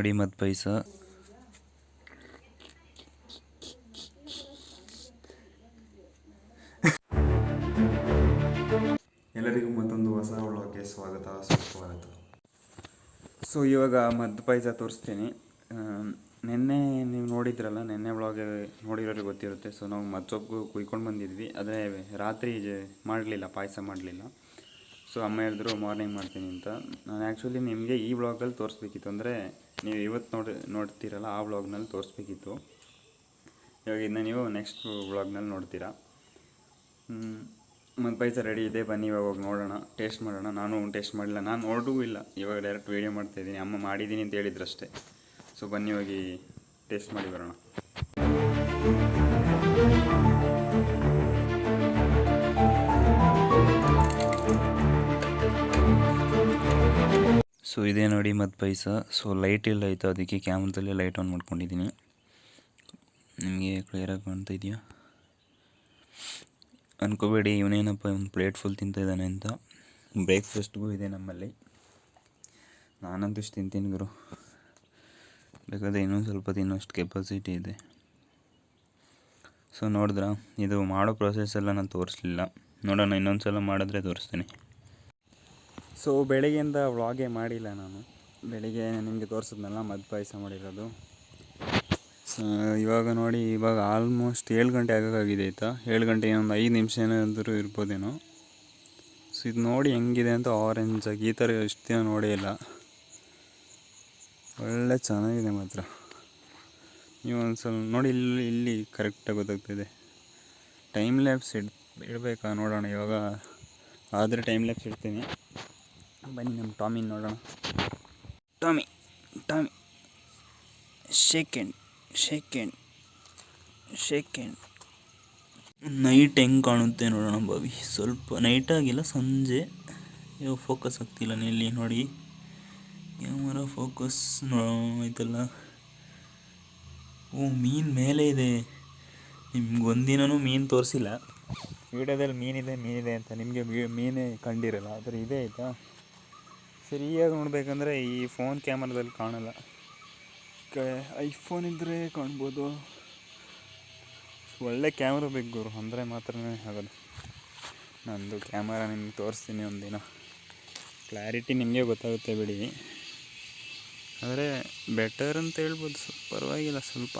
ನೋಡಿ ಮತ್ತು ಪೈಸ ಎಲ್ಲರಿಗೂ ಮತ್ತೊಂದು ಹೊಸ ಒಳಗೆ ಸ್ವಾಗತ, ಸುಸ್ವಾಗತ. ಸೊ ಇವಾಗ ಮದ್ದು ಪೈಸ ತೋರಿಸ್ತೀನಿ. ನಿನ್ನೆ ನೀವು ನೋಡಿದ್ರಲ್ಲ, ನಿನ್ನೆ ಒಳಗೆ ನೋಡಿರೋರಿಗೆ ಗೊತ್ತಿರುತ್ತೆ. ಸೊ ನಾವು ಮತ್ತೊಬ್ಬ ಕುಯ್ಕೊಂಡು ಬಂದಿದ್ವಿ. ಆದರೆ ರಾತ್ರಿ ಮಾಡಲಿಲ್ಲ, ಪಾಯಸ ಮಾಡಲಿಲ್ಲ. ಸೊ ಅಮ್ಮ ಹೇಳಿದ್ರು ಮಾರ್ನಿಂಗ್ ಮಾಡ್ತೀನಿ ಅಂತ. ನಾನು ಆ್ಯಕ್ಚುಲಿ ನಿಮಗೆ ಈ ಬ್ಲಾಗಲ್ಲಿ ತೋರಿಸ್ಬೇಕಿತ್ತು. ಅಂದರೆ ನೀವು ಇವತ್ತು ನೋಡಿ ನೋಡ್ತೀರಲ್ಲ, ಆ ವ್ಲಾಗ್ನಲ್ಲಿ ತೋರಿಸ್ಬೇಕಿತ್ತು. ಇವಾಗ ಇದನ್ನ ನೀವು ನೆಕ್ಸ್ಟ್ ವ್ಲಾಗ್ನಲ್ಲಿ ನೋಡ್ತೀರಾ. ಮತ್ತು ಪೈಸ ರೆಡಿ ಇದೆ, ಬನ್ನಿ ಇವಾಗ ಹೋಗಿ ನೋಡೋಣ ಟೇಸ್ಟ್ ಮಾಡೋಣ. ನಾನು ಟೇಸ್ಟ್ ಮಾಡಿಲ್ಲ ನಾನು ನೋಡೂ ಇಲ್ಲ. ಇವಾಗ ಡೈರೆಕ್ಟ್ ವೀಡಿಯೋ ಮಾಡ್ತಾಯಿದ್ದೀನಿ ಅಮ್ಮ ಮಾಡಿದ್ದೀನಿ ಅಂತ ಹೇಳಿದ್ರಷ್ಟೇ ಸೊ ಬನ್ನಿ ಹೋಗಿ ಟೇಸ್ಟ್ ಮಾಡಿ ಬರೋಣ. ಸೊ ಇದೇ ನೋಡಿ ಮತ್ತು ಪೈಸ. ಸೊ ಲೈಟ್ ಇಲ್ಲ ಆಯಿತು. ಅದಕ್ಕೆ ಕ್ಯಾಮ್ರದಲ್ಲೇ ಲೈಟ್ ಆನ್ ಮಾಡ್ಕೊಂಡಿದ್ದೀನಿ ನಿಮಗೆ ಕ್ಲಿಯರಾಗಿ ಕಾಣ್ತಾ ಇದೆಯಾ? ಅನ್ಕೋಬೇಡಿ ಇವನೇನಪ್ಪ ಒಂದು ಪ್ಲೇಟ್ ಫುಲ್ ತಿಂತಿದ್ದಾನೆ ಅಂತ. ಬ್ರೇಕ್ಫಾಸ್ಟ್ಗೂ ಇದೆ ನಮ್ಮಲ್ಲಿ. ನಾನಂತಿಷ್ಟು ತಿಂತೀನಿ ಗುರು. ಬೇಕಾದರೆ ಇನ್ನೂ ಸ್ವಲ್ಪ ತಿನ್ನೋಷ್ಟು ಕೆಪಾಸಿಟಿ ಇದೆ. ಸೊ ನೋಡಿದ್ರ? ಇದು ಮಾಡೋ ಪ್ರೊಸೆಸ್ ಎಲ್ಲ ನಾನು ತೋರಿಸ್ಲಿಲ್ಲ. ನೋಡೋಣ ಇನ್ನೊಂದು ಸಲ ಮಾಡಿದ್ರೆ ತೋರಿಸ್ತೀನಿ. ಸೊ ಬೆಳಗ್ಗೆಯಿಂದ ವ್ಲಾಗೇ ಮಾಡಿಲ್ಲ ನಾನು. ಬೆಳಿಗ್ಗೆ ನಿಮಗೆ ತೋರಿಸಿದ್ನಲ್ಲ ಮದ್ದು ಪಾಯಸ ಮಾಡಿರೋದು. ಇವಾಗ ನೋಡಿ, ಇವಾಗ ಆಲ್ಮೋಸ್ಟ್ ಏಳು ಗಂಟೆ ಆಗೋಕ್ಕಾಗಿದೆ ಆಯಿತಾ? ಏಳು ಗಂಟೆ ಒಂದು ಐದು ನಿಮಿಷ ಏನಾದರೂ ಇರ್ಬೋದೇನೋ. ಸೊ ಇದು ನೋಡಿ ಹೆಂಗಿದೆ ಅಂತ ಆರೆಂಜ್ ಆಗಿ, ಈ ಥರ ಇಷ್ಟು ದಿನ ನೋಡೇ ಇಲ್ಲ. ಒಳ್ಳೆ ಚೆನ್ನಾಗಿದೆ ಮಾತ್ರ. ನೀವು ಒಂದು ಸ್ವಲ್ಪ ನೋಡಿ, ಇಲ್ಲಿ ಇಲ್ಲಿ ಕರೆಕ್ಟಾಗಿ ಗೊತ್ತಾಗ್ತಿದೆ ಟೈಮ್ ಲ್ಯಾಬ್ಸ್ ಇಡ್, ಇಡಬೇಕಾ ನೋಡೋಣ ಇವಾಗ. ಆದರೆ ಟೈಮ್ ಲ್ಯಾಬ್ಸ್ ಇಡ್ತೀನಿ. ಬನ್ನಿ ನಮ್ಮ ಟಾಮಿನ ನೋಡೋಣ. Tommy Tommy. Second second second night ಹೆಂಗೆ ಕಾಣುತ್ತೆ ನೋಡೋಣ ಬಾವಿ. ಸ್ವಲ್ಪ ನೈಟ್ ಆಗಿಲ್ಲ, ಸಂಜೆ. ಯಾವ ಫೋಕಸ್ ಆಗ್ತಿಲ್ಲ ಇಲ್ಲಿ ನೋಡಿ. ಕ್ಯಾಮರಾ ಫೋಕಸ್ ನೋ ಆಯ್ತಲ್ಲ. ಓ, ಮೀನು ಮೇಲೆ ಇದೆ. ನಿಮ್ಗೆ ಒಂದಿನೂ ಮೀನು ತೋರಿಸಿಲ್ಲ. ವೀಡಿಯೋದಲ್ಲಿ ಮೀನಿದೆ ಮೀನಿದೆ ಅಂತ. ನಿಮಗೆ ಮೀನೇ ಕಂಡಿರಲ್ಲ, ಆದರೆ ಇದೇ ಆಯಿತಾ? ಸರಿಯಾಗಿ ನೋಡಬೇಕಂದ್ರೆ ಈ ಫೋನ್ ಕ್ಯಾಮ್ರಾದಲ್ಲಿ ಕಾಣಲ್ಲ. ಐಫೋನ್ ಇದ್ದರೆ ಕಾಣ್ಬೋದು. ಒಳ್ಳೆ ಕ್ಯಾಮ್ರ ಬೇಕು ಗುರು, ಅಂದರೆ ಮಾತ್ರನೇ ಆಗೋದು ನಂದು ಕ್ಯಾಮರಾ ನಿಮ್ಗೆ ತೋರಿಸ್ತೀನಿ ಒಂದಿನ. ಕ್ಲಾರಿಟಿ ನಿಮಗೆ ಗೊತ್ತಾಗುತ್ತೆ ಬಿಡಿ. ಆದರೆ ಬೆಟರ್ ಅಂತ ಹೇಳ್ಬೋದು ಪರವಾಗಿಲ್ಲ ಸ್ವಲ್ಪ.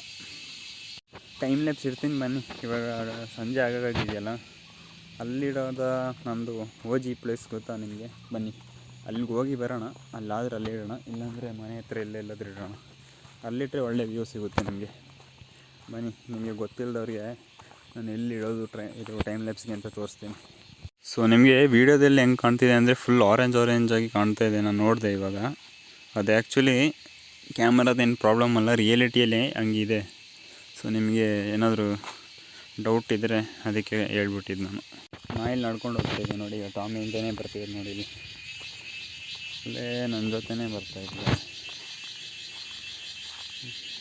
ಟೈಮ್ ಲ್ಯಾಪ್ಸ್ ಇರ್ತೀನಿ ಬನ್ನಿ, ಇವಾಗ ಸಂಜೆ ಆಗಾಗಿದೆಯಲ್ಲ ಅಲ್ಲಿಡೋದ ನಂದು ಓ ಜಿ ಪ್ಲೇಸ್ ಗೊತ್ತಾ ನಿಮಗೆ? ಬನ್ನಿ. ಅಲ್ಲಿಗೆ ಹೋಗಿ ಬರೋಣ, ಅಲ್ಲಾದರೆ ಅಲ್ಲಿ ಇಡೋಣ, ಇಲ್ಲಾಂದರೆ ಮನೆ ಹತ್ರ ಎಲ್ಲೆಲ್ಲಾದ್ರೂ ಇಡೋಣ. ಅಲ್ಲಿಟ್ಟರೆ ಒಳ್ಳೆ ವ್ಯೂ ಸಿಗುತ್ತೆ ನಿಮಗೆ. ಬನ್ನಿ, ನಿಮಗೆ ಗೊತ್ತಿಲ್ಲದವ್ರಿಗೆ ನಾನು ಎಲ್ಲಿ ಇಡೋದು ಟ್ರೈ, ಇದು ಟೈಮ್ ಲ್ಯಾಪ್ಸ್ಗೆ ಅಂತ ತೋರಿಸ್ತೀನಿ. ಸೊ ನಿಮಗೆ ವೀಡಿಯೋದಲ್ಲಿ ಹೆಂಗೆ ಕಾಣ್ತಿದೆ ಅಂದರೆ ಫುಲ್ ಆರೆಂಜ್ ಆರೆಂಜ್ ಆಗಿ ಕಾಣ್ತಾ ಇದೆ, ನಾನು ನೋಡಿದೆ ಇವಾಗ. ಅದು ಆ್ಯಕ್ಚುಲಿ ಕ್ಯಾಮರಾದೇನು ಪ್ರಾಬ್ಲಮ್ ಅಲ್ಲ ರಿಯಾಲಿಟಿಯಲ್ಲಿ ಹಂಗಿದೆ. ಸೊ ನಿಮಗೆ ಏನಾದರೂ ಡೌಟ್ ಇದ್ದರೆ ಅದಕ್ಕೆ ಹೇಳ್ಬಿಟ್ಟಿದ್ದು ನಾನು. ನಾಯಿಲ್ ನಡ್ಕೊಂಡು ಹೋಗ್ತಾಯಿದ್ದೆ ನೋಡಿ ಟಾಮಿ ಅಂತಲೇ ಬರ್ತಿದ್ದೆ ನೋಡಿ ಇಲ್ಲಿ ಅಲ್ಲೇ ನನ್ನ ಜೊತೆನೇ ಬರ್ತಾಯಿದ್ದೆ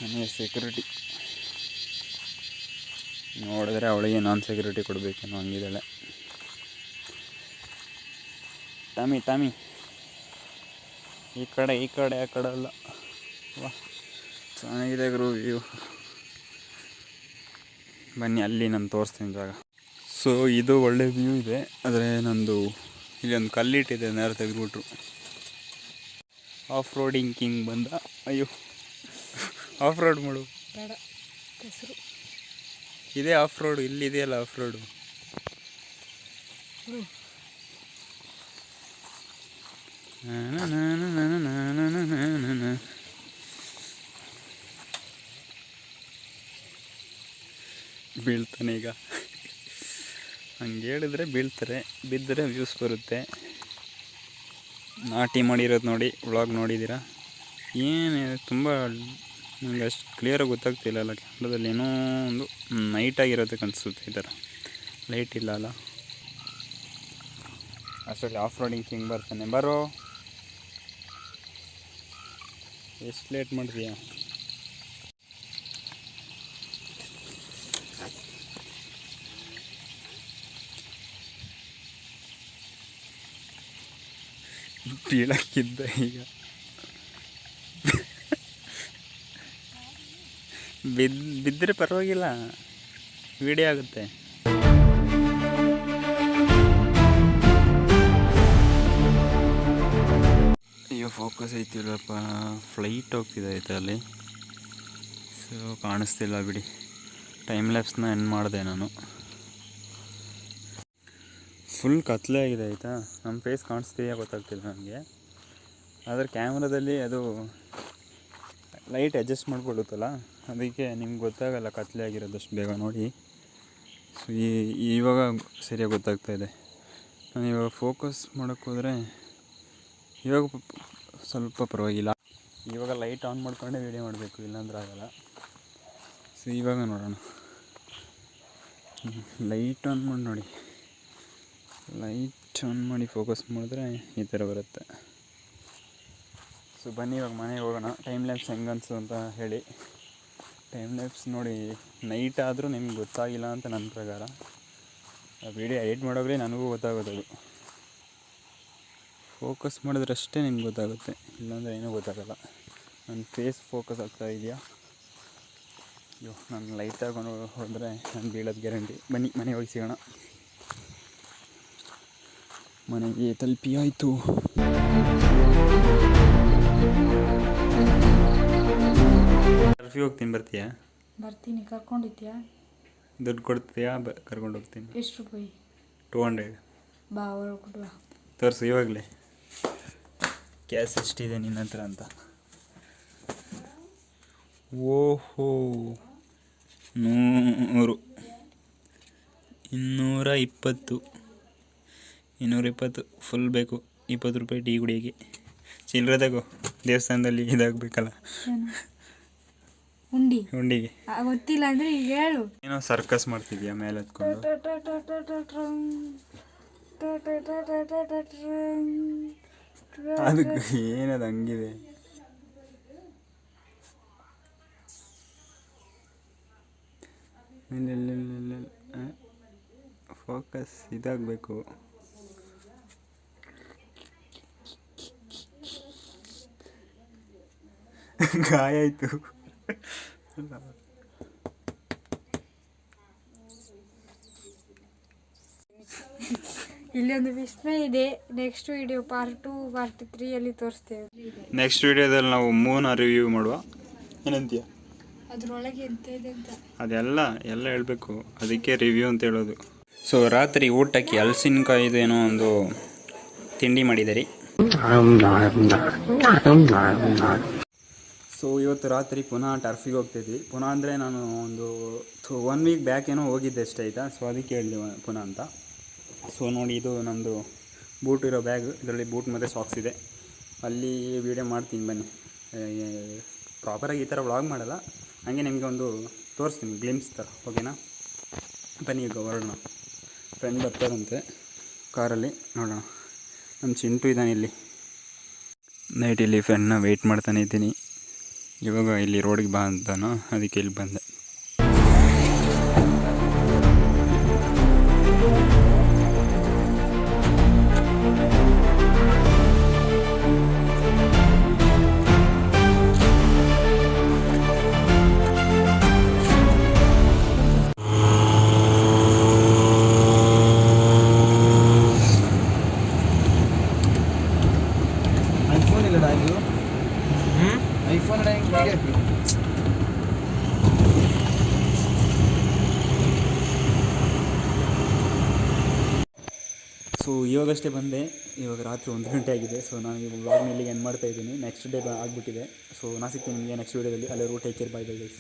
ನನಗೆ ಸೆಕ್ಯೂರಿಟಿ ನೋಡಿದ್ರೆ ಅವಳಿಗೆ ನಾನ್ ಸೆಕ್ಯೂರಿಟಿ ಕೊಡಬೇಕೇನೋ ಹಂಗಿದ್ದಾಳೆ. Tommy Tommy. ಈ ಕಡೆ ಈ ಕಡೆ, ಆ ಕಡೆ ಅಲ್ಲ ವಾ, ಚೆನ್ನಾಗಿದೆ ಗುರು ವ್ಯೂ. ಬನ್ನಿ, ಅಲ್ಲಿ ನಾನು ತೋರಿಸ್ತೀನಿ ಜಾಗ. ಸೊ ಇದು ಒಳ್ಳೆ ವ್ಯೂ ಇದೆ, ಆದರೆ ನಂದು ಇಲ್ಲಿ ಒಂದು ಕಲ್ಲಿಟ್ಟಿದೆ, ನೇರ ತೆಗೆದುಬಿಟ್ರು. ಆಫ್ ರೋಡಿಂಗ್ ಕಿಂಗ್ ಬಂದ. ಅಯ್ಯೋ. ಆಫ್ ರೋಡ್ ಮಾಡು ಹೆಸರು ಇದೇ ಆಫ್ ರೋಡು ಇಲ್ಲಿದೆಯಲ್ಲ ಆಫ್ ರೋಡು ಬೀಳ್ತಾನೆ ಈಗ. ಹಂಗೆ ಹೇಳಿದ್ರೆ ಬೀಳ್ತಾರೆ ಬಿದ್ದರೆ ವ್ಯೂಸ್ ಬರುತ್ತೆ. ನಾಟಿ ಮಾಡಿರೋದು ನೋಡಿ ವ್ಲಾಗ್ ನೋಡಿದ್ದೀರಾ? ಏನು ತುಂಬ ನನಗೆ ಅಷ್ಟು ಕ್ಲಿಯರಾಗಿ ಗೊತ್ತಾಗ್ತಿಲ್ಲ ಕ್ಯಾಮ್ರದಲ್ಲಿ ಏನೋ ಒಂದು ನೈಟಾಗಿರೋದಕ್ಕೆ ಅನಿಸುತ್ತೆ ಈ ಥರ ಲೈಟ್ ಇಲ್ಲ ಅಲ್ಲ. ಅಷ್ಟರಲ್ಲಿ ಆಫ್ ರೋಡಿಂಗ್ ಹಿಂಗೆ ಬರ್ತಾನೆ. ಬರೋ. ಎಷ್ಟು ಲೇಟ್ ಮಾಡಿದೀಯಾ? ಬೀಳಕ್ಕಿದ್ದ ಈಗ. ಬಿದ್ದು ಬಿದ್ದರೆ ಪರವಾಗಿಲ್ಲ. ವಿಡಿಯೋ ಆಗುತ್ತೆ. ಅಯ್ಯೋ ಫೋಕಸ್ ಐತಿಲ್ಲಪ್ಪ. ಫ್ಲೈಟ್ ಹೋಗ್ತಿದೆ ಆಯ್ತು ಅಲ್ಲಿ ಸೊ ಕಾಣಿಸ್ತಿಲ್ಲ ಬಿಡಿ. ಟೈಮ್ ಲ್ಯಾಪ್ಸ್ನ ಎಂಡ್ ಮಾಡಿದೆ ನಾನು. ಫುಲ್ ಕತ್ಲೆ ಆಗಿದೆ ಆಯಿತಾ? ನಮ್ಮ ಫೇಸ್ ಕಾಣಿಸ್ತೀಯಾ ಗೊತ್ತಾಗ್ತಿಲ್ಲ ನನಗೆ ಆದರೆ ಕ್ಯಾಮ್ರಾದಲ್ಲಿ ಅದು ಲೈಟ್ ಅಡ್ಜಸ್ಟ್ ಮಾಡ್ಕೊಳ್ಳುತ್ತಲ್ಲ? ಅದಕ್ಕೆ ನಿಮ್ಗೆ ಗೊತ್ತಾಗಲ್ಲ ಕತ್ಲೆ ಆಗಿರೋದಷ್ಟು ಬೇಗ ನೋಡಿ. ಸೊ ಈ, ಇವಾಗ ಸರಿಯಾಗಿ ಗೊತ್ತಾಗ್ತಾ ಇದೆ. ನಾನು ಇವಾಗ ಫೋಕಸ್ ಮಾಡೋಕ್ಕೋದ್ರೆ ಇವಾಗ ಸ್ವಲ್ಪ ಪರವಾಗಿಲ್ಲ. ಇವಾಗ ಲೈಟ್ ಆನ್ ಮಾಡ್ಕೊಂಡೇ ವೀಡಿಯೋ ಮಾಡಬೇಕು, ಇಲ್ಲಾಂದ್ರೆ ಆಗಲ್ಲ. ಸೊ ಇವಾಗ ನೋಡೋಣ. ಲೈಟ್ ಆನ್ ಮಾಡಿ ನೋಡಿ. ಲೈಟ್ ಆನ್ ಮಾಡಿ ಫೋಕಸ್ ಮಾಡಿದ್ರೆ ಈ ಥರ ಬರುತ್ತೆ. ಸೊ ಬನ್ನಿ ಇವಾಗ ಮನೆಗೆ ಹೋಗೋಣ. ಟೈಮ್ ಲ್ಯಾಬ್ಸ್ ಹೆಂಗೆ ಅನಿಸು ಅಂತ ಹೇಳಿ. ಟೈಮ್ ಲ್ಯಾಬ್ಸ್ ನೋಡಿ ನೈಟ್ ಆದರೂ ನಿಮ್ಗೆ ಗೊತ್ತಾಗಿಲ್ಲ ಅಂತ ನನ್ನ ಪ್ರಕಾರ. ಆ ವಿಡಿಯೋ ಎಡಿಟ್ ಮಾಡೋಗ್ರೆ ನನಗೂ ಗೊತ್ತಾಗೋದು ಫೋಕಸ್ ಫೋಕಸ್ ಮಾಡಿದ್ರಷ್ಟೇ ನಿಮ್ಗೆ ಗೊತ್ತಾಗುತ್ತೆ. ಇಲ್ಲಾಂದರೆ ಏನೂ ಗೊತ್ತಾಗಲ್ಲ. ನನ್ನ ಫೇಸ್ ಫೋಕಸ್ ಆಗ್ತಾ ಇದೆಯಾ? ಅಯ್ಯೋ ನಾನು ಲೈಟ್ ತಗೊಂಡು ಹೋದರೆ ನಾನು ಬೀಳೋದು ಗ್ಯಾರಂಟಿ ಬನ್ನಿ, ಮನೆಗೆ ಹೋಗಿ ಸಿಗೋಣ. ಮನೆಗೆ ತಲುಪಿ ಆಯಿತು. ಟರ್ಫಿಗೆ ಹೋಗ್ತೀನಿ ಬರ್ತೀಯಾ? ಬರ್ತೀನಿ ಕರ್ಕೊಂಡಿದ್ಯಾ? ದುಡ್ಡು ಕೊಡ್ತೀಯಾ? ಬ ಕರ್ಕೊಂಡು ಹೋಗ್ತೀನಿ. ಎಷ್ಟು ರೂಪಾಯಿ? ಟೂ ಹಂಡ್ರೆಡ್ ಬಾ ಹೊರಗೆ ಕೊಡುವ ತೋರಿಸು ಇವಾಗಲೇ. ಕ್ಯಾಶ್ ಎಷ್ಟಿದೆ ನಿನ್ನ ಹತ್ರ ಅಂತ. ಓಹೋ. ನೂರು. ಇನ್ನೂರ ಇಪ್ಪತ್ತು. ಇನ್ನೂರ ಇಪ್ಪತ್ತು ಫುಲ್ ಬೇಕು. ಇಪ್ಪತ್ತು ರೂಪಾಯಿ ಟೀ ಕುಡಿಯೋಕ್ಕೆ ಚಿಲ್ಲರೆ ತಗೋ. ದೇವಸ್ಥಾನದಲ್ಲಿ ಇದಾಗಬೇಕಲ್ಲ. ಉಂಡಿ? ಹುಂಡಿಗೆ ಗೊತ್ತಿಲ್ಲ ಅಂದ್ರೆ ಈಗ ಹೇಳು. ಏನೋ ಸರ್ಕಸ್ ಮಾಡ್ತಿದ್ಯಾ ಮೇಲೆ ಹತ್ಕೊಂಡು ಅದಕ್ಕೆ ಏನದು ಹಂಗಿದೆ? ಫೋಕಸ್ ಇದಾಗಬೇಕು. ಗಾಯ ಆಯಿತು ಇಲ್ಲಿ ಒಂದು ವಿಸ್ಮಯ ಇದೆ. Next video part two part three ಅಲ್ಲಿ ತೋರಿಸ್ತೇವೆ. ನೆಕ್ಸ್ಟ್ ವಿಡಿಯೋದಲ್ಲಿ ನಾವು ಮೂನ ರಿವ್ಯೂ ಮಾಡುವ. ಏನಂತೀಯ? ಅದ್ರೊಳಗೆ ಎಂತ ಇದೆ ಅಂತ. ಅದೆಲ್ಲ ಎಲ್ಲ ಹೇಳಬೇಕು. ಅದಕ್ಕೆ ರಿವ್ಯೂ ಅಂತ ಹೇಳೋದು. ಸೊ ರಾತ್ರಿ ಊಟಕ್ಕೆ ಹಲಸಿನಕಾಯಿದೇನೋ ಒಂದು ತಿಂಡಿ ಮಾಡಿದ್ದೀರಿ. ಸೊ ಇವತ್ತು ರಾತ್ರಿ ಪುನಃ ಟರ್ಫಿಗೆ ಹೋಗ್ತಿದ್ವಿ. ಪುನಃ ಅಂದರೆ ನಾನು ಒಂದು ಒನ್ ವೀಕ್ ಬ್ಯಾಕ್ ಏನೋ ಹೋಗಿದ್ದೆ ಅಷ್ಟೇ ಆಯಿತಾ? ಸೊ ಅದಕ್ಕೆ ಹೇಳಿದೆ ಪುನಃ ಅಂತ. ಸೊ ನೋಡಿ, ಇದು ನಮ್ಮದು ಬೂಟ್ ಇರೋ ಬ್ಯಾಗ್ ಇದರಲ್ಲಿ ಬೂಟ್ ಮತ್ತು ಸಾಕ್ಸ್ ಇದೆ. ಅಲ್ಲಿ ವೀಡಿಯೋ ಮಾಡ್ತೀನಿ, ಬನ್ನಿ. ಪ್ರಾಪರಾಗಿ ಈ ಥರ ವ್ಲಾಗ್ ಮಾಡಲ್ಲ. ಹಾಗೆ ನಿಮಗೆ ಒಂದು ತೋರಿಸ್ತೀನಿ ಗ್ಲಿಮ್ಸ್ ಥರ ಓಕೆನಾ ಬನ್ನಿ ಈಗ ಹೊರಡೋಣ. ಫ್ರೆಂಡ್ ಬರ್ತಾರಂತೆ ಕಾರಲ್ಲಿ. ನೋಡೋಣ. ನಮ್ಮ ಚಿಂಟು ಇದ್ದಾನೆ ಇಲ್ಲಿ. ನೈಟ್ ಇಲ್ಲಿ ಫ್ರೆಂಡ್ನ ವೆಯ್ಟ್ ಮಾಡ್ತಾನೆ ಇದ್ದೀನಿ. ಇವಾಗ ಇಲ್ಲಿ ರೋಡಿಗೆ ಬಾ ಅಂತಾನೋ ಅದಕ್ಕೆ ಇಲ್ಲಿ ಬಂದೆ. ಸೊ ಇವಾಗಷ್ಟೇ ಬಂದೆ. ಇವಾಗ ರಾತ್ರಿ ಒಂದು ಗಂಟೆ ಆಗಿದೆ. ಸೊ ನಾನು ಈ ವ್ಲಾಗ್ನ ಇಲ್ಲಿಗೆ ಎಂಡ್ ಮಾಡ್ತಾ ಇದ್ದೀನಿ. ನೆಕ್ಸ್ಟ್ ಡೇ ಆಗಿಬಿಟ್ಟಿದೆ. ಸೊ ನಾನು ಸಿಗ್ತೀನಿ ನಿಮಗೆ ನೆಕ್ಸ್ಟ್ ವೀಡಿಯೋದಲ್ಲಿ ಅಲ್ಲಿವರೆಗೂ take care bye bye guys